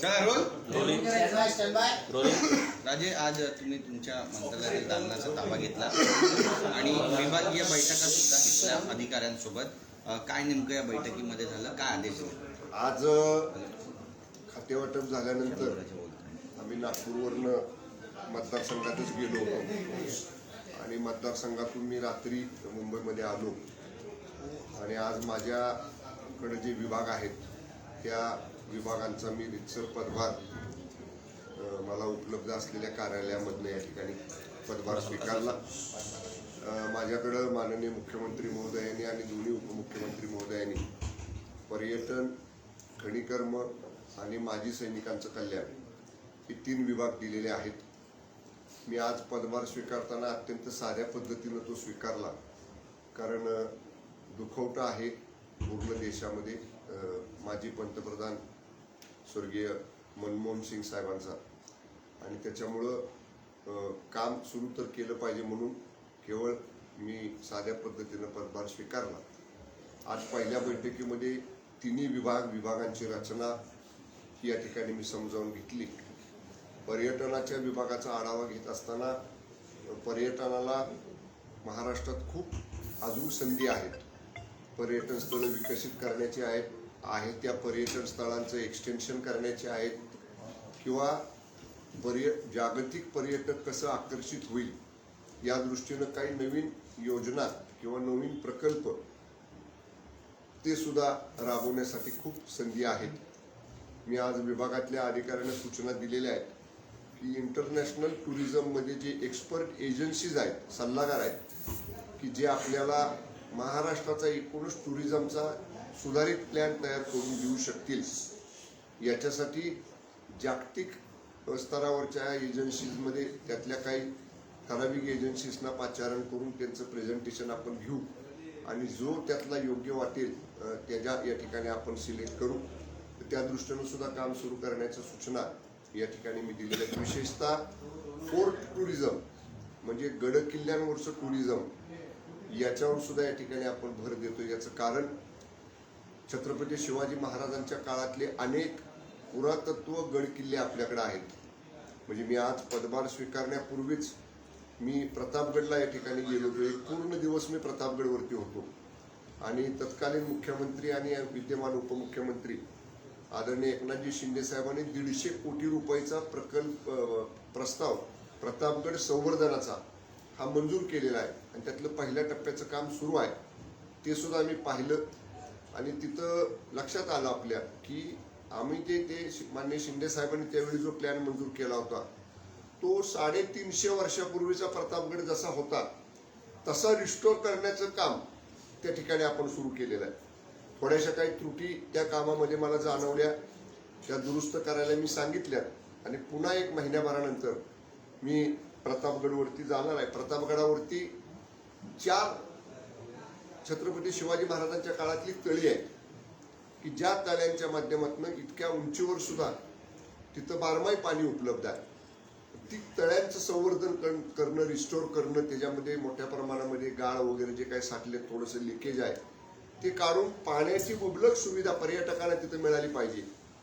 चला role rolling. राजे आज तुम्ही तुमच्या मंत्रालयातील दालनाचा ताबा घेतला आणि विभागीय बैठका सुद्धा घेतल्या अधिकाऱ्यांसोबत. काय नेमकं या बैठकीमध्ये झालं? काय आदेश? आज खातेवाटप झाल्यानंतर आम्ही नागपूरवरनं मतदारसंघातच गेलो आणि मतदारसंघातून मी रात्री मुंबईमध्ये आलो. आणि आज माझ्याकडे जे विभाग आहेत त्या विभागांचा मी रितसर पदभार मला उपलब्ध असलेल्या कार्यालयामधनं या ठिकाणी पदभार स्वीकारला. माझ्याकडं माननीय मुख्यमंत्री महोदयांनी आणि दोन्ही उपमुख्यमंत्री महोदयांनी पर्यटन खनिकर्म आणि माजी सैनिकांचं कल्याण हे तीन विभाग दिलेले आहेत. मी आज पदभार स्वीकारताना अत्यंत साध्या पद्धतीनं तो स्वीकारला. कारण दुखवटा आहे पूर्ण देशामध्ये. माजी पंतप्रधान स्वर्गीय मनमोहन सिंग साहेबांचा. आणि त्याच्यामुळं काम सुरू तर केलं पाहिजे म्हणून केवळ मी साध्या पद्धतीनं पदभार स्वीकारला. आज पहिल्या बैठकीमध्ये तिन्ही विभाग विभागांची रचना ही या ठिकाणी मी समजावून घेतली. पर्यटनाच्या विभागाचा आढावा घेत असताना पर्यटनाला महाराष्ट्रात खूप अजून संधी आहेत. पर्यटन स्थळं विकसित करण्याची आहेत. आहेत त्या पर्यटन स्थळांचं एक्सटेन्शन करण्याचे आहेत किंवा पर्य जागतिक पर्यटक कसं आकर्षित होईल या दृष्टीनं काही नवीन योजना किंवा नवीन प्रकल्प ते सुद्धा राबवण्यासाठी खूप संधी आहेत. मी आज विभागातल्या अधिकाऱ्यांना सूचना दिलेल्या आहेत की इंटरनॅशनल टुरिझममध्ये जे एक्सपर्ट एजन्सीज आहेत सल्लागार आहेत की जे आपल्याला महाराष्ट्राचा एकूणच टुरिझमचा सुधारित प्लॅन तयार करून देऊ शकतील. याच्यासाठी जागतिक स्तरावरच्या एजन्सीजमध्ये त्यातल्या काही ठराविक एजन्सीजना पाचारण करून त्यांचं प्रेझेंटेशन आपण घेऊ. आणि जो त्यातला योग्य वाटेल त्याच्या या ठिकाणी आपण सिलेक्ट करू. तर त्या दृष्टीनं सुद्धा काम सुरू करण्याच्या सूचना या ठिकाणी मी दिलेल्या आहेत. विशेषतः फोर्ट टुरिझम म्हणजे गड किल्ल्यांवरचं टुरिझम याच्यावर सुद्धा या ठिकाणी आपण भर देतो याचं कारण. छत्रपती शिवाजी महाराजांच्या काळातले अनेक पुरातत्व गडकिल्ले आपल्याकडे आहेत. म्हणजे मी आज पदभार स्वीकारण्यापूर्वीच मी प्रतापगडला या ठिकाणी गेलो होतो. एक पूर्ण दिवस मी प्रतापगडवरती होतो. आणि तत्कालीन मुख्यमंत्री आणि विद्यमान उपमुख्यमंत्री आदरणीय एकनाथजी शिंदे साहेबांनी दीडशे कोटी रुपयाचा प्रकल्प प्रस्ताव प्रतापगड संवर्धनाचा हा मंजूर केलेला आहे. आणि त्यातलं पहिल्या टप्प्याचं काम सुरू आहे. ते सुद्धा आम्ही पाहिलं. आणि तिथं लक्षात आलं आपल्या की आम्ही जे ते शि- माननीय शिंदे साहेबांनी त्यावेळी जो प्लॅन मंजूर केला होता तो साडेतीनशे वर्षापूर्वीचा प्रतापगड जसा होता तसा रिस्टोर करण्याचं काम त्या ठिकाणी आपण सुरू केलेलं आहे. थोड्याशा काही त्रुटी त्या कामामध्ये मला जाणवल्या त्या दुरुस्त करायला मी सांगितल्या आणि पुन्हा एक महिन्याभरानंतर मी प्रतापगडवरती जाणार आहे. प्रतापगडावरती चार छत्रपती शिवाजी महाराजांच्या काळातली तळी आहे की ज्या तळ्यांच्या माध्यमातून इतक्या उंचीवर सुद्धा तिथं बारमाही पाणी उपलब्ध आहे. ती तळ्यांचं संवर्धन कर- करणं रिस्टोर करणं त्याच्यामध्ये मोठ्या प्रमाणामध्ये गाळ वगैरे जे काही साठले थोडंसं लिकेज आहे ते काढून पाण्याची मुबलक सुविधा पर्यटकांना तिथं मिळाली पाहिजे.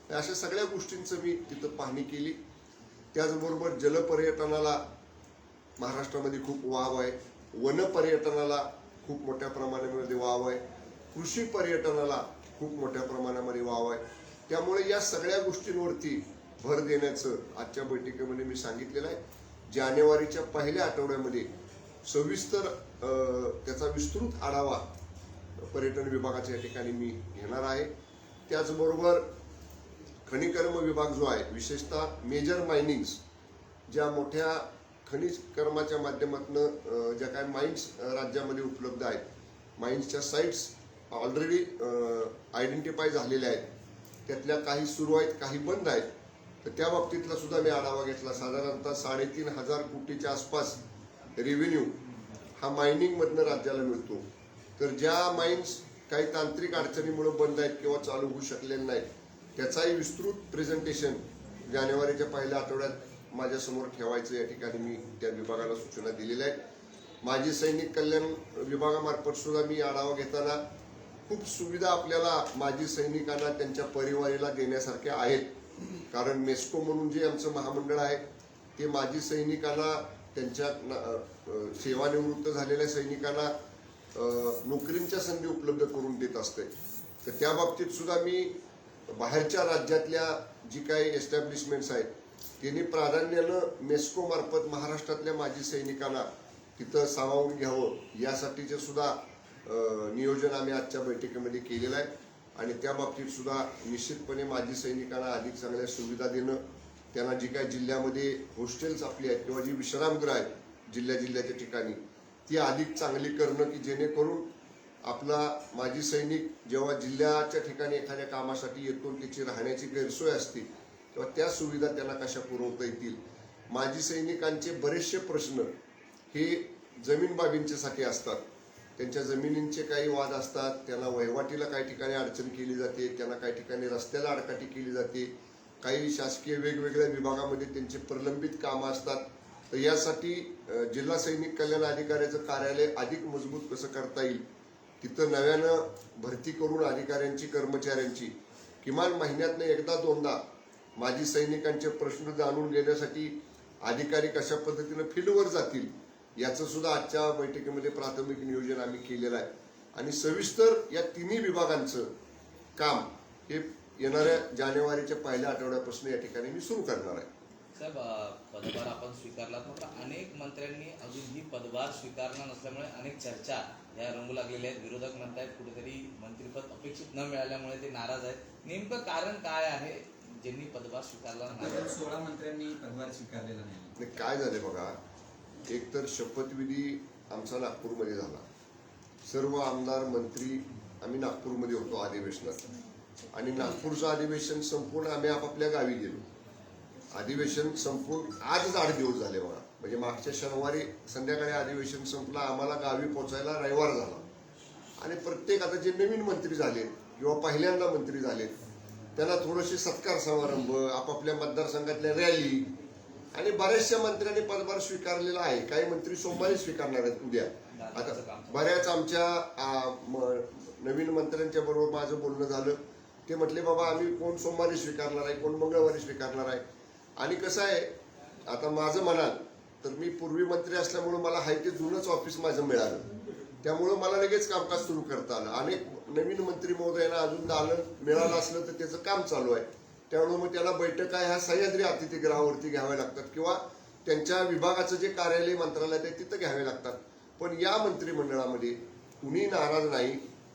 अशा सगळ्या गोष्टींचं मी तिथं पाहणी केली. त्याचबरोबर जलपर्यटनाला महाराष्ट्रामध्ये खूप वाव आहे. वनपर्यटनाला खूप मोठ्या प्रमाणामध्ये वाव आहे. कृषी पर्यटनाला खूप मोठ्या प्रमाणामध्ये वाव आहे. त्यामुळे या सगळ्या गोष्टींवरती भर देण्याचं आजच्या बैठकीमध्ये मी सांगितलेलं आहे. जानेवारीच्या पहिल्या आठवड्यामध्ये सविस्तर त्याचा विस्तृत आढावा पर्यटन विभागाच्या या ठिकाणी मी घेणार आहे. त्याचबरोबर खनिकर्म विभाग जो आहे विशेषतः मेजर मायनिंग्स ज्या मोठ्या खनिज कर्माच्या माध्यमातून ज्या काय माइन्स राज्यामध्ये उपलब्ध आहेत. माइन्सच्या साईट्स ऑलरेडी आयडेंटिफाय झालेल्या आहेत. त्यातल्या काही सुरू आहेत काही बंद आहेत. तर त्या बाबतीतला सुद्धा मी आढावा घेतला. साधारणतः साडेतीन हजार कोटीच्या आसपास रेव्हेन्यू हा मायनिंगमधनं राज्याला मिळतो. तर ज्या माइन्स काही तांत्रिक अडचणीमुळे बंद आहेत किंवा चालू होऊ शकलेले नाहीत त्याचाही विस्तृत प्रेझेंटेशन जानेवारीच्या पहिल्या आठवड्यात माझ्यासमोर ठेवायचं या ठिकाणी मी त्या विभागाला सूचना दिलेल्या आहेत. माजी सैनिक कल्याण विभागामार्फत सुद्धा मी आढावा घेताना खूप सुविधा आपल्याला माजी सैनिकांना त्यांच्या परिवाराला देण्यासारख्या आहेत. कारण मेस्को म्हणून जे आमचं महामंडळ आहे ते माजी सैनिकांना त्यांच्या सेवानिवृत्त झालेल्या सैनिकांना नोकरींच्या संधी उपलब्ध करून देत असते. तर त्या बाबतीत सुद्धा मी बाहेरच्या राज्यातल्या जी काही एस्टॅब्लिशमेंट्स आहेत त्यांनी प्राधान्यानं मेस्कोमार्फत महाराष्ट्रातल्या माजी सैनिकांना तिथं सामावून घ्यावं यासाठीचे सुद्धा नियोजन आम्ही आजच्या बैठकीमध्ये केलेलं आहे. आणि त्या बाबतीत सुद्धा निश्चितपणे माजी सैनिकांना अधिक चांगल्या सुविधा देणं त्यांना जी काही जिल्ह्यामध्ये हॉस्टेल्स आपली आहेत किंवा जी विश्रामगृह आहेत जिल्ह्या जिल्ह्याच्या ठिकाणी ती अधिक चांगली करणं की जेणेकरून आपला माजी सैनिक जेव्हा जिल्ह्याच्या ठिकाणी एखाद्या कामासाठी येतो त्याची राहण्याची गैरसोय असते किंवा त्या सुविधा त्यांना कशा पुरवता येतील? माजी सैनिकांचे बरेचसे प्रश्न हे जमीन बाबींच्यासाठी असतात. त्यांच्या जमिनींचे काही वाद असतात. त्यांना वहिवाटीला काही ठिकाणी अडचण केली जाते. त्यांना काही ठिकाणी रस्त्याला अडकाटी केली जाते. काही शासकीय वेगवेगळ्या विभागामध्ये त्यांचे प्रलंबित कामं असतात. तर यासाठी जिल्हा सैनिक कल्याण अधिकाऱ्याचं कार्यालय अधिक मजबूत कसं करता येईल? तिथं नव्यानं भरती करून अधिकाऱ्यांची कर्मचाऱ्यांची किमान महिन्यातनं एकदा दोनदा माजी सैनिकांचे प्रश्न जाणून घेण्यासाठी अधिकारी कशा पद्धतीनं फील्डवर जातील याचं सुद्धा आजच्या बैठकीमध्ये प्राथमिक नियोजन आम्ही केलेलं आहे. आणि सविस्तर या तिन्ही विभागांचं काम हे येणाऱ्या जानेवारीच्या पहिल्या आठवड्यापासून या ठिकाणी मी सुरू करणार आहे. साहेब पदभार आपण स्वीकारला मात्र अनेक मंत्र्यांनी अजून ही पदभार स्वीकारला नसल्यामुळे अनेक चर्चा या रंगू लागलेल्या आहेत. विरोधक म्हणतायत कुठेतरी मंत्रिपद अपेक्षित न मिळाल्यामुळे ते नाराज आहेत. नेमकं कारण काय आहे? ज्यांनी पदभार स्वीकारला नाही. सोळा मंत्र्यांनी पदभार स्वीकारलेला नाही. काय झाले बघा? एक तर शपथविधी आमचा नागपूरमध्ये झाला. सर्व आमदार मंत्री आम्ही नागपूरमध्ये होतो अधिवेशनात. आणि नागपूरचं अधिवेशन संपूर्ण आम्ही आपापल्या गावी गेलो. अधिवेशन संपून आजच आठ दिवस झाले बघा. म्हणजे मागच्या शनिवारी संध्याकाळी अधिवेशन संपलं आम्हाला गावी पोहोचायला रविवार झाला. आणि प्रत्येक आता जे नवीन मंत्री झाले किंवा पहिल्यांदा मंत्री झाले त्याला थोडीशी सत्कार समारंभ आपापल्या मतदारसंघातल्या रॅली. आणि बऱ्याचशा मंत्र्यांनी पदभार स्वीकारलेला आहे. काही मंत्री सोमवारी स्वीकारणार आहेत उद्या. आता बऱ्याच आमच्या नवीन मंत्र्यांच्या बरोबर माझं बोलणं झालं. ते म्हटले बाबा आम्ही कोण सोमवारी स्वीकारणार आहे? कोण मंगळवारी स्वीकारणार आहे? आणि कसं आहे आता माझं म्हणाल तर मी पूर्वी मंत्री असल्यामुळं मला हाय ते जुनंच ऑफिस माझं मिळालं. त्यामुळं मला लगेच कामकाज सुरू करता आलं. अनेक नवीन मंत्री महोदयांना अजून दालन मिळालं असलं तर त्याचं काम चालू आहे. त्यामुळे मग त्याला बैठका ह्या सह्याद्री अतिथीगृहावरती घ्याव्या लागतात किंवा त्यांच्या विभागाचं जे कार्यालय मंत्रालय आहे तिथं घ्यावे लागतात. पण या मंत्रिमंडळामध्ये कुणी नाराज नाही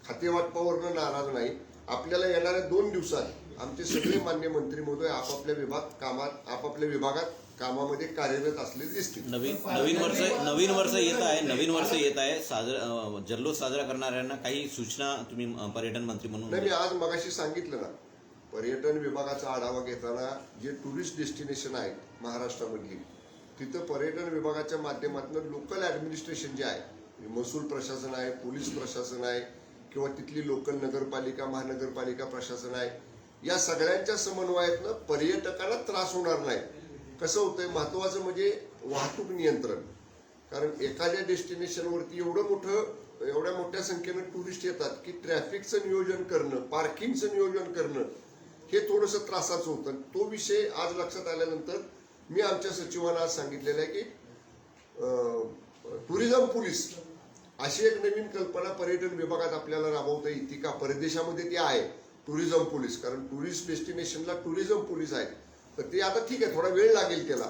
खातेवाटपावरनं नाराज नाही. आपल्याला येणाऱ्या दोन दिवसात आमचे सगळे मान्य मंत्री महोदय आपापल्या विभाग कामात आपापल्या विभागात कामामध्ये कार्यरत असलेले दिसतील नवीन नवीन वर्ष नवीन वर्ष येत आहे नवीन वर्ष येत आहे. साजरा जल्लोष साजरा करणाऱ्यांना काही सूचना तुम्ही पर्यटन मंत्री म्हणून नाही मी आज मगाशी सांगितलं ना पर्यटन विभागाचा आढावा घेताना जे टुरिस्ट डेस्टिनेशन आहेत महाराष्ट्रामधली तिथं पर्यटन विभागाच्या माध्यमातून लोकल ऍडमिनिस्ट्रेशन जे आहे म्हणजे महसूल प्रशासन आहे पोलीस प्रशासन आहे किंवा तिथली लोकल नगरपालिका महानगरपालिका प्रशासन आहे या सगळ्यांच्या समन्वयातनं पर्यटकाला त्रास होणार नाही. कसं होतंय महत्वाचं म्हणजे वाहतूक नियंत्रण. कारण एखाद्या डेस्टिनेशनवरती एवढं मोठं एवढ्या मोठ्या संख्येनं टुरिस्ट येतात की ट्रॅफिकचं नियोजन करणं पार्किंगचं नियोजन करणं हे थोडंसं त्रासाचं होतं. तो विषय आज लक्षात आल्यानंतर मी आमच्या सचिवांना आज सांगितलेलं आहे की टुरिझम पोलीस अशी एक नवीन कल्पना पर्यटन विभागात आपल्याला राबवता येते का परदेशामध्ये ती आहे टुरिझम पोलीस. कारण टुरिस्ट डेस्टिनेशनला टुरिझम पोलीस आहे तर ते आता ठीक आहे थोडा वेळ लागेल त्याला.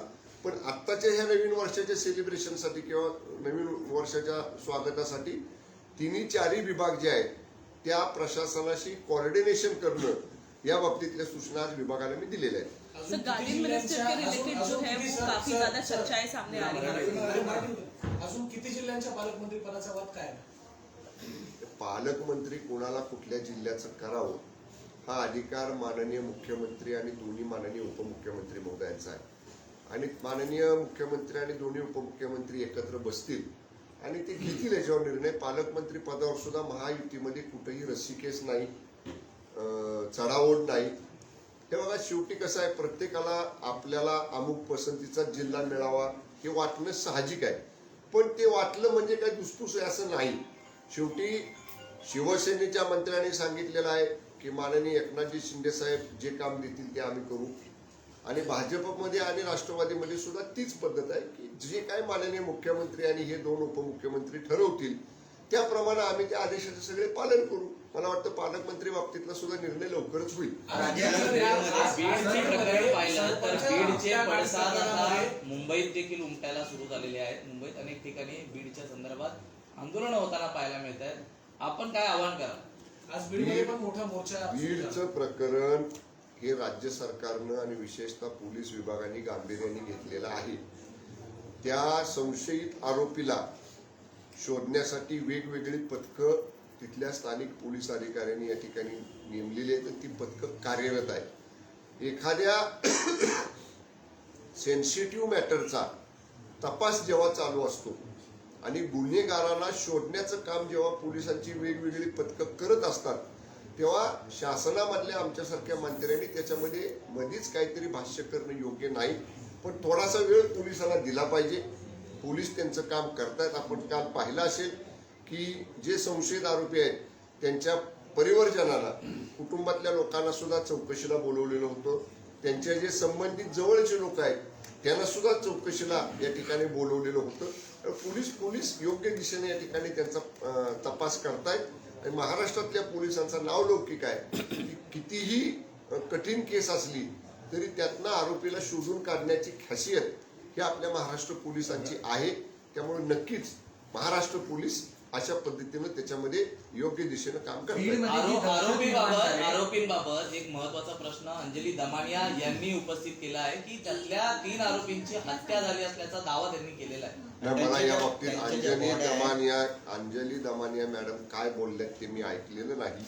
पण आत्ताच्या ह्या नवीन वर्षाच्या सेलिब्रेशनसाठी किंवा नवीन वर्षाच्या स्वागतासाठी तिन्ही चारही विभाग जे आहेत त्या प्रशासनाशी कोऑर्डिनेशन करणं या बाबतीतल्या सूचना आज विभागाला मी दिलेल्या आहेत. सर गार्डियन मिनिस्टर के रिलेटेड जो वो काफी ज्यादा चर्चाएं सामने आ रही अजून किती जिल्ह्यांच्या पालकमंत्री पदाचा वाद काय? आहे? पालकमंत्री कोणाला कुठल्या जिल्ह्याचं करावं हा अधिकार माननीय मुख्यमंत्री आणि दोन्ही माननीय उपमुख्यमंत्री महोदयांचा आहे. आणि माननीय मुख्यमंत्री आणि दोन्ही उपमुख्यमंत्री एकत्र बसतील आणि ते घेतील याच्यावर निर्णय. पालकमंत्री पदावर सुद्धा महायुतीमध्ये कुठेही रस्सीकेस नाही अं, चढाओढ नाही. हे बघा शेवटी कसं आहे प्रत्येकाला आपल्याला अमुक पसंतीचा जिल्हा मिळावा हे वाटणं साहजिक आहे. पण ते वाटलं म्हणजे काय दुसपूस आहे असं नाही. शेवटी शिवसेनेच्या मंत्र्यांनी सांगितलेलं आहे की माननीय एकनाथजी शिंदे साहेब जे काम देतील ते आम्ही करू. आणि भाजपमध्ये आणि राष्ट्रवादीमध्ये सुद्धा तीच पद्धत आहे की जे काय माननीय मुख्यमंत्री आणि हे दोन उपमुख्यमंत्री ठरवतील त्याप्रमाणे आम्ही त्या आदेशाचे सगळे पालन करू. मला वाटतं पालकमंत्री बाबतीतला सुद्धा निर्णय लवकरच होईल. मुंबईत देखील उमटायला सुरू झालेले आहेत. मुंबईत अनेक ठिकाणी बीडच्या संदर्भात आंदोलन होताना पाहायला मिळत आहेत आपण काय आवाहन करा आज बीडमध्ये पण मोठा मोर्चा बीडचं प्रकरण हे राज्य सरकारनं आणि विशेषतः पोलीस विभागाने गांभीर्याने घेतलेलं आहे. त्या संशयित आरोपीला शोधण्यासाठी वेगवेगळी पथकं तिथल्या स्थानिक पोलीस अधिकाऱ्यांनी या ठिकाणी नेमलेली आहेत. आणि ती पथकं कार्यरत आहे एखाद्या सेन्सिटिव्ह मॅटरचा तपास जेव्हा चालू असतो आणि गुन्हेगाराला शोधण्याचं काम जेव्हा पोलिसांची वेगवेगळी पथकं करत असतात तेव्हा शासनामधल्या आमच्यासारख्या मंत्र्यांनी त्याच्यामध्ये मधीच काहीतरी भाष्य करणं योग्य नाही. पण थोडासा वेळ पोलिसांना दिला पाहिजे. पोलीस त्यांचं काम करतायत. आपण काल पाहिलं असेल की जे संशयित आरोपी आहेत त्यांच्या परिवर्जनाला कुटुंबातल्या लोकांना सुद्धा चौकशीला बोलवलेलं होतं. त्यांच्या जे संबंधित जवळचे लोक आहेत त्यांना सुद्धा चौकशीला या ठिकाणी बोलवलेलं होतं. तर पोलीस पोलीस योग्य दिशेने या ठिकाणी त्यांचा तपास करतायत. आणि महाराष्ट्रातल्या पोलिसांचा नावलौकिक आहे की कितीही कठीण केस असली तरी त्यातनं आरोपीला शोधून काढण्याची खासियत ही आपल्या महाराष्ट्र पोलिसांची आहे. त्यामुळे नक्कीच महाराष्ट्र पोलीस अशा पद्धतीनं त्याच्यामध्ये योग्य दिशेनं काम करतात आरो- आरोपीबाबत एक महत्त्वाचा प्रश्न अंजली दमानिया यांनी उपस्थित केला आहे की त्यातल्या तीन आरोपींची हत्या झाली असल्याचा दावा त्यांनी केलेला आहे. नाही, मला या बाबतीत अंजली दमानिया अंजली दमानिया मॅडम काय बोलल्यात ते मी ऐकलेलं नाही.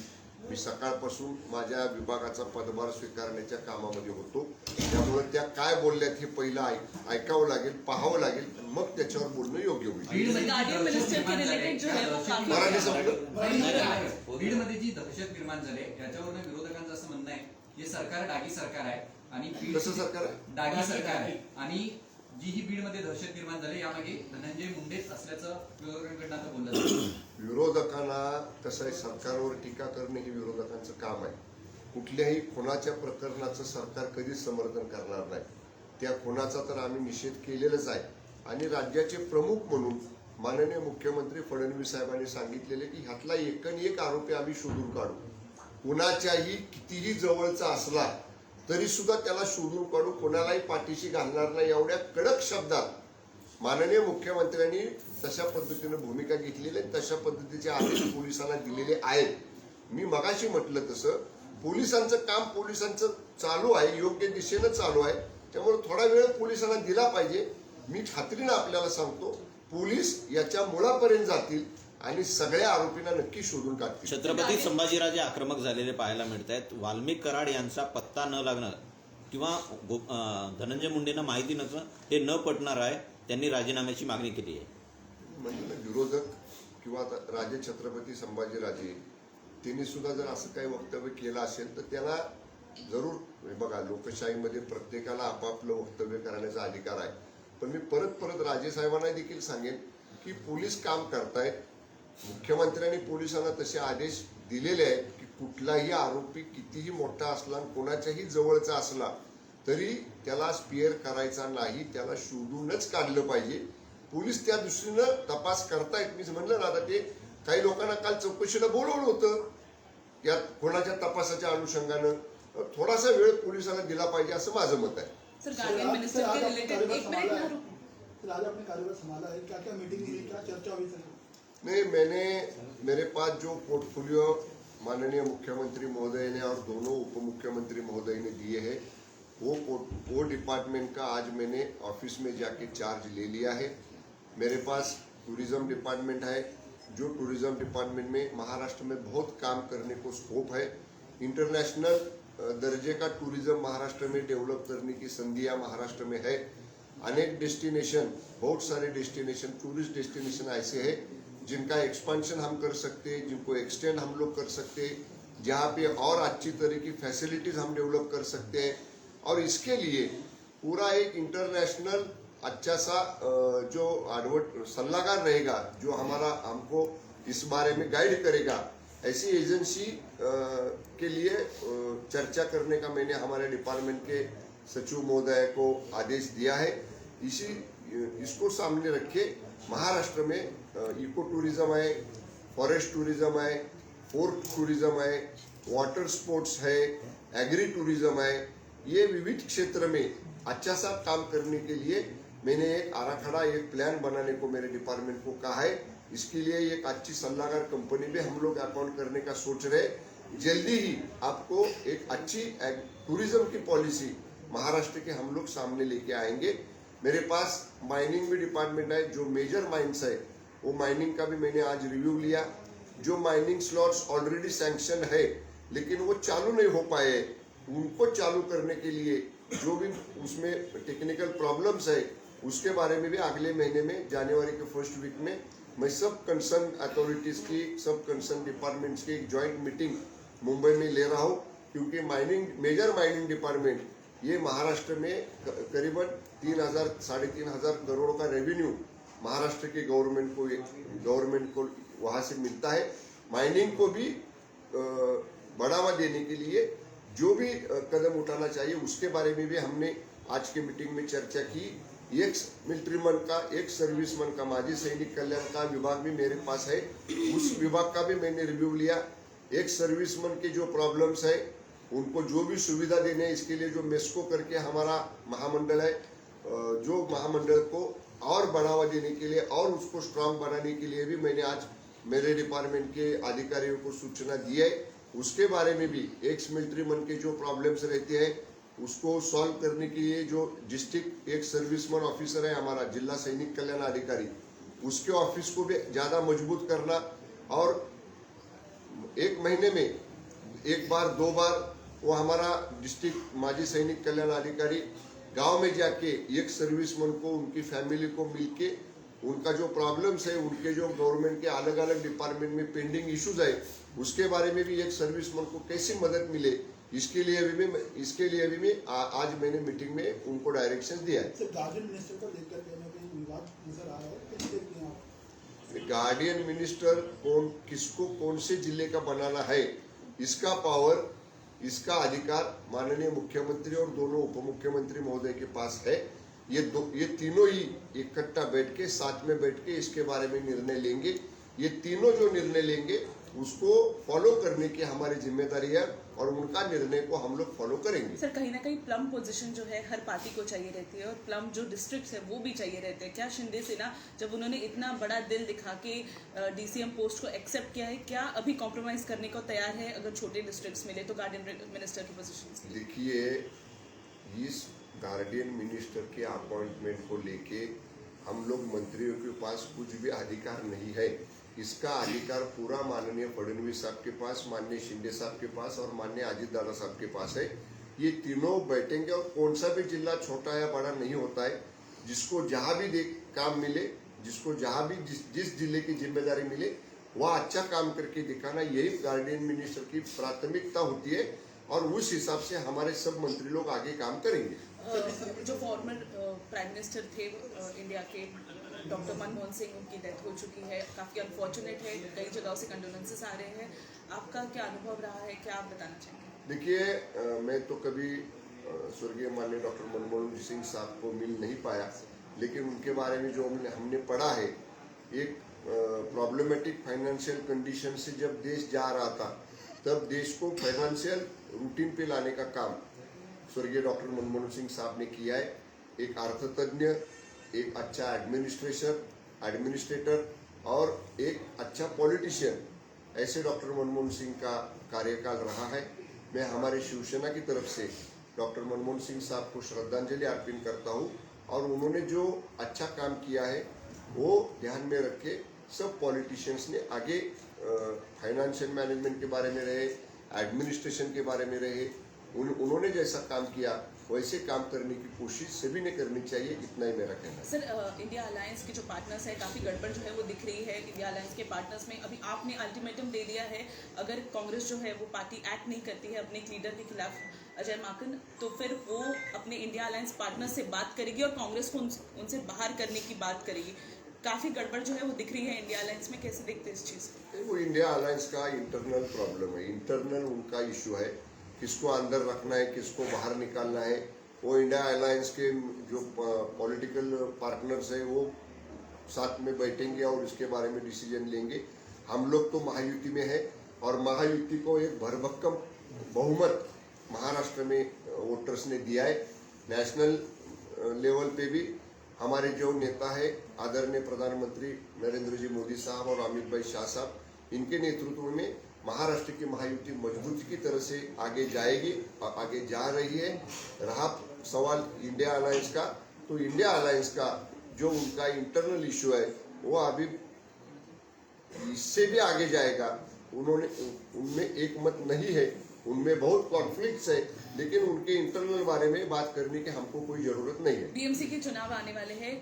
मी सकाळपासून माझ्या विभागाचा पदभार स्वीकारण्याच्या कामामध्ये होतो. त्यामुळे त्या काय बोलल्यात हे पहिलं ऐक ऐकावं लागेल पाहावं लागेल मग त्याच्यावर बोलणं योग्य होईल. बीडमध्ये जी दहशत निर्माण झाली, रिलेटेड जो त्या है वो दहशती- काफी मराठी संपलं बीडमध्ये जी दहशत निर्माण झाली याच्यावरून विरोधकांचं असं म्हणणं आहे हे सरकार डागी सरकार आहे आणि कसं सरकार आहे? डागी सरकार आहे. आणि जी ही बीडमध्ये दहशत निर्माण झाली यामागे धनंजय मुंडेच असल्याचं विरोधकांकडनं बोललं जातं. विरोधकांना तसं सरकारवर टीका करणे हे विरोधकांचं काम आहे. कुठल्याही खुनाच्या प्रकरणाचं सरकार कधीच समर्थन करणार नाही. त्या खुनाचा तर आम्ही निषेध केलेलाच आहे. आणि राज्याचे प्रमुख म्हणून माननीय मुख्यमंत्री फडणवीस साहेबांनी सांगितलेले की ह्यातला एकन एक आरोपी आम्ही शोधून काढू. कुणाच्याही कितीही जवळचा असला तरी सुद्धा त्याला शोधून काढू कोणालाही पाठीशी घालणार नाही एवढ्या कडक शब्दात माननीय मुख्यमंत्र्यांनी तशा पद्धतीनं भूमिका घेतलेली आहे तशा पद्धतीचे आदेश पोलिसांना दिलेले आहेत. मी मगाशी म्हटलं तसं पोलिसांचं काम पोलिसांचं चालू आहे योग्य दिशेनं चालू आहे. त्यामुळे थोडा वेळ पोलिसांना दिला पाहिजे. मी खात्रीनं आपल्याला सांगतो पोलीस याच्या मुळापर्यंत जातील आणि सगळ्या आरोपींना नक्की शोधून काढतील. छत्रपती संभाजीराजे आक्रमक झालेले पाहायला मिळत आहेत वाल्मिक कराड यांचा पत्ता न लागणं किंवा धनंजय मुंडेंना माहिती नसणं हे न पटणार आहे त्यांनी राजीनाम्याची मागणी केली आहे. म्हणजे ना विरोधक किंवा राजे छत्रपती संभाजीराजे त्यांनी सुद्धा जर असं काही वक्तव्य केलं असेल तर त्याला जरूर बघा लोकशाहीमध्ये प्रत्येकाला आपापलं वक्तव्य करण्याचा अधिकार आहे. पण मी परत परत राजे साहेबांना देखील सांगेन की पोलीस काम करतायत मुख्यमंत्र्यांनी पोलिसांना तसे आदेश दिलेले आहेत की कुठलाही आरोपी कितीही मोठा असला आणि कोणाच्याही जवळचा असला तरी त्याला स्पिअर करायचा नाही त्याला शोधूनच काढलं पाहिजे. पोलीस त्या दृष्टीनं तपास करतायत. मी म्हणलं ना आता ते काही लोकांना काल चौकशीला बोलवलं होतं. या कोणाच्या तपासाच्या अनुषंगानं? थोडासा वेळ पोलिसांना दिला पाहिजे असं माझं मत आहे. सर गार्डियन मिनिस्टर के रिलेटेड एक मिनट ना रुको। फिर आज आपने कार्यभार संभाला क्या क्या मीटिंग हुई क्या चर्चा हुई सर? नहीं, मैंने, मेरे पास जो पोर्टफोलियो माननीय मुख्यमंत्री महोदय ने और दोनों उप मुख्यमंत्री महोदय ने दिए हैं, वो वो डिपार्टमेंट का आज मैंने ऑफ़िस में जाके चार्ज ले लिया है। मेरे पास टूरिज़्म डिपार्टमेंट है, जो टूरिज़्म डिपार्टमेंट में महाराष्ट्र में बहुत काम करने को स्कोप है। इंटरनेशनल दर्जे का टूरिज़्म महाराष्ट्र में डेवलप करने की संधियाँ महाराष्ट्र में है। अनेक डेस्टिनेशन बहुत सारे डेस्टिनेशन टूरिस्ट डेस्टिनेशन ऐसे हैं। जिनका एक्सपांशन हम कर सकते जिनको एक्सटेंड हम लोग कर सकते जहाँ पे और अच्छी तरह की फैसिलिटीज़ हम डेवलप कर सकते हैं। और इसके लिए पूरा एक इंटरनेशनल अच्छा सा जो एडवर्ट सल्लागार रहेगा, जो हमारा हमको इस बारे में गाइड करेगा, ऐसी एजेंसी के लिए चर्चा करने का मैंने हमारे डिपार्टमेंट के सचिव महोदय को आदेश दिया है। इसी, इसको सामने रखे महाराष्ट्र में इको टूरिज़्म है फॉरेस्ट टूरिज़्म है फोर्ट टूरिज़्म है वाटर स्पोर्ट्स है एग्री टूरिज़्म है, ये विविध क्षेत्र में अच्छा सा काम करने के लिए मैंने एक आराखड़ा एक प्लान बनाने को मेरे डिपार्टमेंट को कहा है। इसके लिए एक अच्छी सलाहकार कंपनी भी हम लोग अकाउंट करने का सोच रहे जल्दी ही आपको एक अच्छी टूरिज़्म की पॉलिसी महाराष्ट्र के हम लोग सामने लेके आएँगे। मेरे पास माइनिंग भी डिपार्टमेंट है, जो मेजर माइंस है वो माइनिंग का भी मैंने आज रिव्यू लिया। जो माइनिंग स्लॉट्स ऑलरेडी सैंक्शन है, लेकिन वो चालू नहीं हो पाए, उनको चालू करने के लिए जो भी उसमें टेक्निकल प्रॉब्लम्स है, उसके बारे में भी अगले महीने में जनवरी के फ़र्स्ट वीक में मैं सब कंसर्न अथॉरिटीज की, सब कंसर्न डिपार्टमेंट्स की एक ज्वाइंट मीटिंग मुंबई में ले रहा हूँ, क्योंकि माइनिंग मेजर माइनिंग डिपार्टमेंट ये महाराष्ट्र में करीबन तीन हज़ार, साढ़े तीन हज़ार करोड़ का रेवेन्यू महाराष्ट्र के गवर्नमेंट को एक गवर्नमेंट को वहाँ से मिलता है। माइनिंग को भी बढ़ावा देने के लिए जो भी कदम उठाना चाहिए, उसके बारे में भी हमने आज के मीटिंग में चर्चा की। एक मिलिट्रीमैन का, एक सर्विसमैन का, माजी सैनिक कल्याण का विभाग भी मेरे पास है। उस विभाग का भी मैंने रिव्यू लिया। एक सर्विसमैन के जो प्रॉब्लम्स है, उनको जो भी सुविधा देने इसके लिए जो मेस्को करके हमारा महामंडल है जो महामंडल को और बढ़ावा देने के लिए और उसको स्ट्रांग बनाने के लिए भी मैंने आज मेरे डिपार्टमेंट के अधिकारियों को सूचना दी है। उसके बारे में भी एक्स मिलिट्री मन के जो प्रॉब्लम्स रहते हैं, उसको सॉल्व करने के लिए जो डिस्ट्रिक्ट एक सर्विसमैन ऑफिसर है, हमारा जिला सैनिक कल्याण अधिकारी, उसके ऑफ़िस को भी ज़्यादा मज़बूत करना और एक महीने में एक बार, दो बार वो हमारा डिस्ट्रिक्ट माजी सैनिक कल्याण अधिकारी गाँव में जाके एक सर्विसमैन को उनकी फैमिली को मिलके उनका जो प्रॉब्लम्स है उनके जो गवर्नमेंट के अलग अलग डिपार्टमेंट में पेंडिंग इश्यूज़ है उसके बारे में भी एक सर्विसमैन को कैसी मदद मिले इसके लिए भी मैं इसके लिए भी मैं आज मैंने मीटिंग में उनको डायरेक्शन दिया है। गार्डियन मिनिस्टर कौन किसको कौन से ज़िले का बनाना है इसका पावर इसका अधिकार माननीय मुख्यमंत्री और दोनों उप मुख्यमंत्री महोदय के पास है। ये दो, ये तीनों ही इकट्ठा बैठ के, साथ में बैठ के इसके बारे में निर्णय लेंगे। ये तीनों जो निर्णय लेंगे, उसको फॉलो करने की हमारी ज़िम्मेदारी है। और उनका निर्णय को हम लोग फॉलो करेंगे। सर कहीं ना कहीं प्लम पोजीशन जो है हर पार्टी को चाहिए रहती है और प्लम जो डिस्ट्रिक्ट है वो भी चाहिए रहते हैं। क्या शिंदे सेना जब उन्होंने इतना बड़ा दिल दिखा के डीसीएम पोस्ट को एक्सेप्ट किया है क्या अभी कॉम्प्रोमाइज करने को तैयार है अगर छोटे डिस्ट्रिक्ट मिले तो गार्डियन मिनिस्टर की पोजिशन देखिए इस गार्डियन मिनिस्टर के अपॉइंटमेंट को लेके हम लोग मंत्रियों के पास कुछ भी अधिकार नहीं है। इसका अधिकार पूरा माननीय फडणवीस साहब के पास, माननीय शिंदे साहब के पास और माननीय अजित दादा साहब के पास है। ये तीनों बैठेंगे और कौन सा भी जिला छोटा या बड़ा नहीं होता है, जिसको जहाँ भी देख काम मिले, जिसको जहाँ भी जिस जिस ज़िले की ज़िम्मेदारी मिले, वह अच्छा काम करके दिखाना यही गार्डियन मिनिस्टर की प्राथमिकता होती है और उस हिसाब से हमारे सब मंत्री लोग आगे काम करेंगे। जो फॉर्मर प्राइम मिनिस्टर थे इंडिया के डॉक्टर मनमोहन सिंह उनकी डेथ हो चुकी है। काफ़ी अनफॉर्चुनेट है। कई जगहों से कंडोलेंसेस आ रहे हैं। आपका क्या अनुभव रहा है? क्या आप बताना चाहेंगे? देखिए मैं तो कभी स्वर्गीय माननीय डॉक्टर मनमोहन सिंह साहब को मिल नहीं पाया। लेकिन उनके बारे में जो हमने हमने पढ़ा है, एक प्रॉब्लमेटिक फाइनेंशियल कंडीशन से जब देश जा रहा था, तब देश को फाइनेंशियल रूटीन पे लाने का काम स्वर्गीय डॉक्टर मनमोहन सिंह साहब ने किया है। एक अर्थतज्ञ एक अच्छा एडमिनिस्ट्रेशन एडमिनिस्ट्रेटर और एक अच्छा पॉलिटिशियन ऐसे डॉक्टर मनमोहन सिंह का कार्यकाल रहा है। मैं हमारे शिवसेना की तरफ़ से डॉक्टर मनमोहन सिंह साहब को श्रद्धांजलि अर्पित करता हूँ और उन्होंने जो अच्छा काम किया है, वो ध्यान में रख के सब पॉलिटिशियंस ने आगे फाइनेंशियल मैनेजमेंट के बारे में रहे एडमिनिस्ट्रेशन के बारे में रहे उन, उन्होंने जैसा काम किया वैसे काम करने की कोशिश सभी ने करनी चाहिए इतना ही मेरा कहना है। सर इंडिया अलायंस के जो पार्टनर्स है काफ़ी गड़बड़ जो है वो दिख रही है इंडिया अलायंस के पार्टनर्स में। अभी आपने अल्टीमेटम दे दिया है अगर कांग्रेस जो है वो पार्टी एक्ट नहीं करती है अपने लीडर के खिलाफ अजय माकन तो फिर वो अपने इंडिया अलायंस पार्टनर से बात करेगी और कांग्रेस को उनसे बाहर करने की बात करेगी। काफ़ी गड़बड़ जो है वो दिख रही है इंडिया अलायंस में कैसे देखते हैं इस चीज़ को? वो इंडिया अलायंस का इंटरनल प्रॉब्लम है। इंटरनल उनका इशू है। किसको अंदर रखना है, किसको बाहर निकालना है, वो इंडिया अलायंस के जो पॉलिटिकल पार्टनर्स है, वो साथ में बैठेंगे और इसके बारे में डिसीज़न लेंगे। हम लोग तो महायुति में है और महायुति को एक भरभक्कम बहुमत महाराष्ट्र में वोटर्स ने दिया है। नेशनल लेवल पे भी हमारे जो नेता है, आदरणीय प्रधानमंत्री नरेंद्र जी मोदी साहब और अमित भाई शाह साहब, इनके नेतृत्व में महाराष्ट्र की महायुति मजबूती की तरह से आगे जाएगी और आगे जा रही है। रहा सवाल इंडिया अलायंस का। तो इंडिया अलायंस का जो उनका इंटरनल इश्यू है, वो अभी इससे भी आगे जाएगा। उन्होंने उनमें एक मत नहीं है। उनमें बहुत कॉन्फ्लिक्ट्स है लेकिन उनके इंटरनल बारे में बात करने की हमको कोई ज़रूरत नहीं है। बीएमसी के चुनाव आने वाले हैं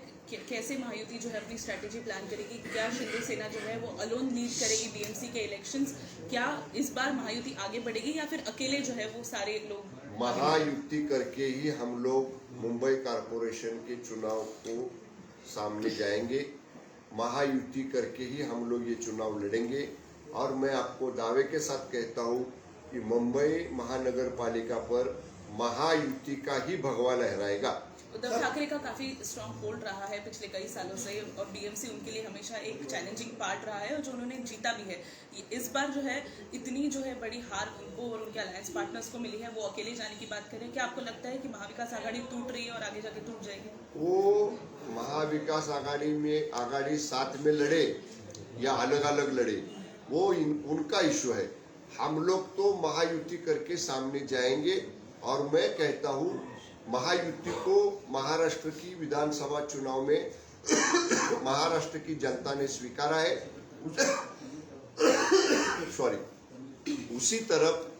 कैसे महायुति जो है अपनी स्ट्रेटेजी प्लान करेगी क्या शिंदे सेना जो है वो अलोन लीड करेगी बीएमसी के इलेक्शंस क्या इस बार महायुति आगे बढ़ेगी या फिर अकेले जो है वो सारे लोग महायुति करके ही हम लोग मुंबई कारपोरेशन के चुनाव को सामने जाएँगे। महायुति करके ही हम लोग ये चुनाव लड़ेंगे। और मैं आपको दावे के साथ कहता हूँ कि मुंबई महानगर पालिका पर महायुति का ही भगवा लहराएगा। उद्धव ठाकरे का काफ़ी स्ट्रॉन्ग होल्ड रहा है पिछले कई सालों से और बीएमसी उनके लिए हमेशा एक चैलेंजिंग पार्ट रहा है और जो उन्होंने जीता भी है। इस बार जो है इतनी जो है बड़ी हार उनको और उनके अलायंस पार्टनर्स को मिली है वो अकेले जाने की बात करें। क्या आपको लगता है कि महाविकास आघाड़ी टूट रही है और आगे जाके टूट जाएगी? वो महाविकास आघाड़ी में आघाड़ी साथ में लड़े या अलग अलग लड़े वो इन, उनका इशू है। हम लोग तो महायुति करके सामने जाएँगे और मैं कहता हूँ, महायुति को महाराष्ट्र की विधानसभा चुनाव में महाराष्ट्र की जनता ने स्वीकारा है। सॉरी उसी तरफ़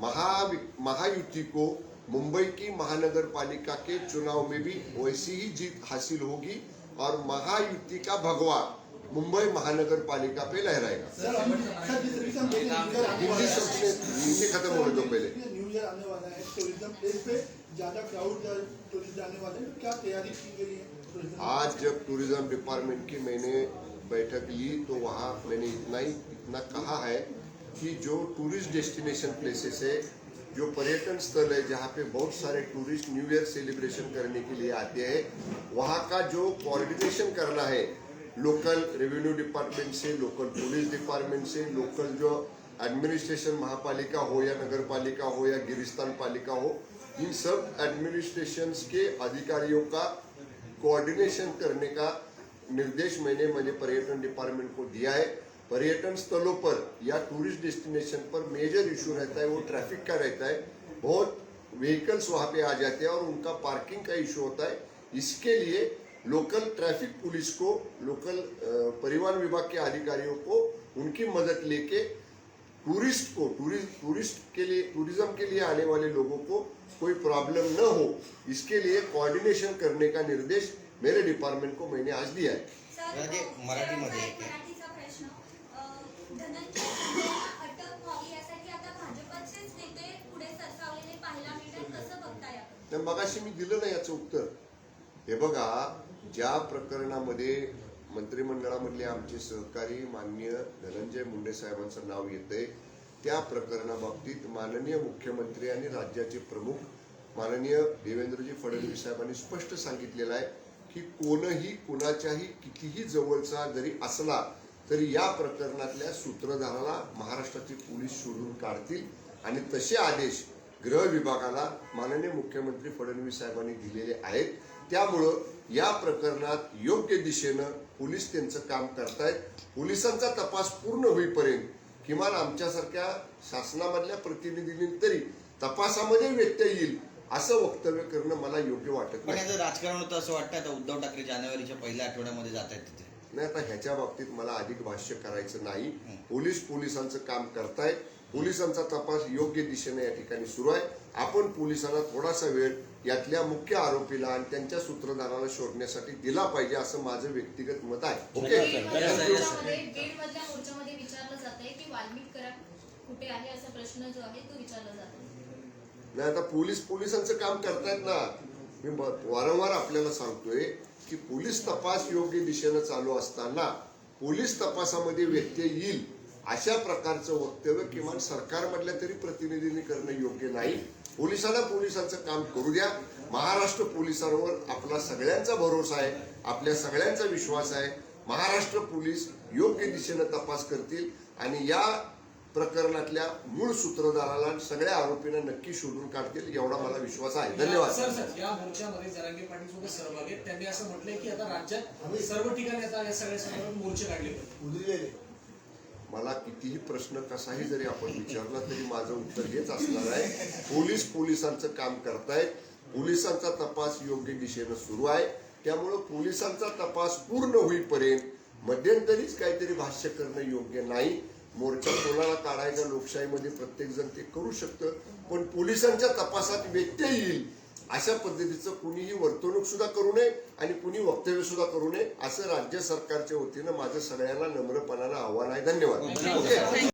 महा महायुति को मुंबई की महानगर पालिका के चुनाव में भी वैसी ही जीत हासिल होगी और महायुति का भगवा मुंबई महानगर पालिका पे लहराएगा हिंदी सबसे हिंदी खत्म होने दो पहले। न्यू ईयर आने वाला है टूरिज़्म प्लेस पे ज़्यादा क्राउड टूरिस्ट जाने वाले हैं। तो क्या तैयारी की गई है आज जब टूरिज़्म डिपार्टमेंट की मैंने बैठक ली तो वहाँ मैंने इतना ही इतना कहा है कि जो टूरिस्ट डेस्टिनेशन प्लेसेस है जो पर्यटन स्थल है जहाँ पे बहुत सारे टूरिस्ट न्यू ईयर सेलिब्रेशन करने के लिए आते हैं वहाँ का जो कोऑर्डिनेशन करना है लोकल रेवेन्यू डिपार्टमेंट से लोकल पुलिस डिपार्टमेंट से लोकल जो एडमिनिस्ट्रेशन महापालिका हो या नगर पालिका हो या गिरिस्तान पालिका हो, इन सब एडमिनिस्ट्रेशन के अधिकारियों का कोऑर्डिनेशन करने का निर्देश मैंने मुझे पर्यटन डिपार्टमेंट को दिया है। पर्यटन स्थलों पर या टूरिस्ट डेस्टिनेशन पर मेजर इशू रहता है, वो ट्रैफ़िक का रहता है। बहुत व्हीकल्स वहाँ पे आ जाते हैं और उनका पार्किंग का इशू होता है। इसके लिए लोकल ट्रैफिक पुलिस को लोकल परिवहन विभाग के अधिकारियों को उनकी मदद लेके टूरिस्ट को टूरिस्ट टूरिस्ट के लिए टूरिज्म के लिए आने वाले लोगों को कोई प्रॉब्लम न हो इसके लिए कोऑर्डिनेशन करने का निर्देश मेरे डिपार्टमेंट को मैंने आज दिया है। तर मगाशी मी दिलं ना याचं उत्तर. हे बघा ज्या प्रकरणामध्ये मंत्रिमंडळामधले आमचे सहकारी माननीय धनंजय मुंडे साहेबांचं नाव येते त्या प्रकरणाबाबतीत माननीय मुख्यमंत्री आणि राज्याचे प्रमुख माननीय देवेंद्रजी फडणवीस साहेबांनी स्पष्ट सांगितलेलं आहे की कोणही कुणाच्याही कितीही जवळचा जरी असला तरी या प्रकरणातल्या सूत्रधाराला महाराष्ट्राचे पोलीस शोधून काढतील आणि तसे आदेश गृह विभागाला माननीय मुख्यमंत्री फडणवीस साहेबांनी दिलेले आहेत. त्यामुळं या प्रकरणात योग्य दिशेनं पोलीस त्यांचं काम करतायत. पोलिसांचा तपास पूर्ण होईपर्यंत किमान आमच्यासारख्या शासनामधल्या प्रतिनिधींनी तरी तपासामध्ये व्यत्यय येईल असं वक्तव्य करणं मला योग्य वाटत पण नाही. याचं राजकारण होतं असं वाटतं आता उद्धव ठाकरे जानेवारीच्या पहिल्या आठवड्यामध्ये जात आहेत तिथे. नाही आता ह्याच्या बाबतीत मला अधिक भाष्य करायचं नाही. पोलीस पोलिसांचं काम करतायत. पोलिसांचा तपास योग्य दिशेने या ठिकाणी सुरू आहे. आपण पोलिसांना थोडासा वेळ यातल्या मुख्य आरोपीला आणि त्यांच्या सूत्रधाराला शोधण्यासाठी दिला पाहिजे असं माझं व्यक्तिगत मत आहे. ओके. मोर्चामध्ये बीड मधल्या मोर्चामध्ये विचारलं जात आहे की वाल्मिक कराड कुठे आहे असा प्रश्न जो आहे तो विचारला जातो नाही आता पोलीस पोलिसांचं काम करतायत ना. मी वारंवार आपल्याला सांगतोय की पोलीस तपास योग्य दिशेनं चालू असताना पोलीस तपासामध्ये व्यत्यय येईल अशा प्रकारचं वक्तव्य किमान सरकारमधल्या तरी प्रतिनिधींनी करणं योग्य नाही. पोलिसांना पोलिसांचं काम करू द्या. महाराष्ट्र पोलिसांवर आपला सगळ्यांचा भरोसा आहे आपल्या सगळ्यांचा विश्वास आहे. महाराष्ट्र पोलीस योग्य दिशेनं तपास करतील आणि या प्रकरणातल्या मूळ सूत्रधाराला सगळ्या आरोपींना नक्की शोधून काढतील एवढा मला विश्वास आहे. धन्यवाद. सर सर या मोर्चामध्ये जरांगे पाटील सुद्धा सहभागी आहेत. त्यांनी असं म्हटलंय की आता राज्यात सर्व ठिकाणी आता या सगळ्या मोर्चे काढले पाहिजे उजलेले मला कितीही प्रश्न कसाही जरी आपण विचारला तरी माझं उत्तर हेच असणार आहे. पोलीस पोलिसांचं काम करतायत. पोलिसांचा तपास योग्य दिशेनं सुरू आहे. त्यामुळं पोलिसांचा तपास पूर्ण होईपर्यंत मध्यंतरीच काहीतरी भाष्य करणं योग्य नाही. मोर्चा कोणाला काढायचा लोकशाहीमध्ये प्रत्येक जण ते करू शकतं. पण पोलिसांच्या तपासात व्यत्यय येईल. अशा पद्धतीचं कुणीही वर्तणूक सुद्धा करू नये आणि कुणी वक्तव्य सुद्धा करू नये असं राज्य सरकारच्या वतीनं माझं सगळ्यांना नम्रपणानं आव्हान आहे. धन्यवाद. ओके?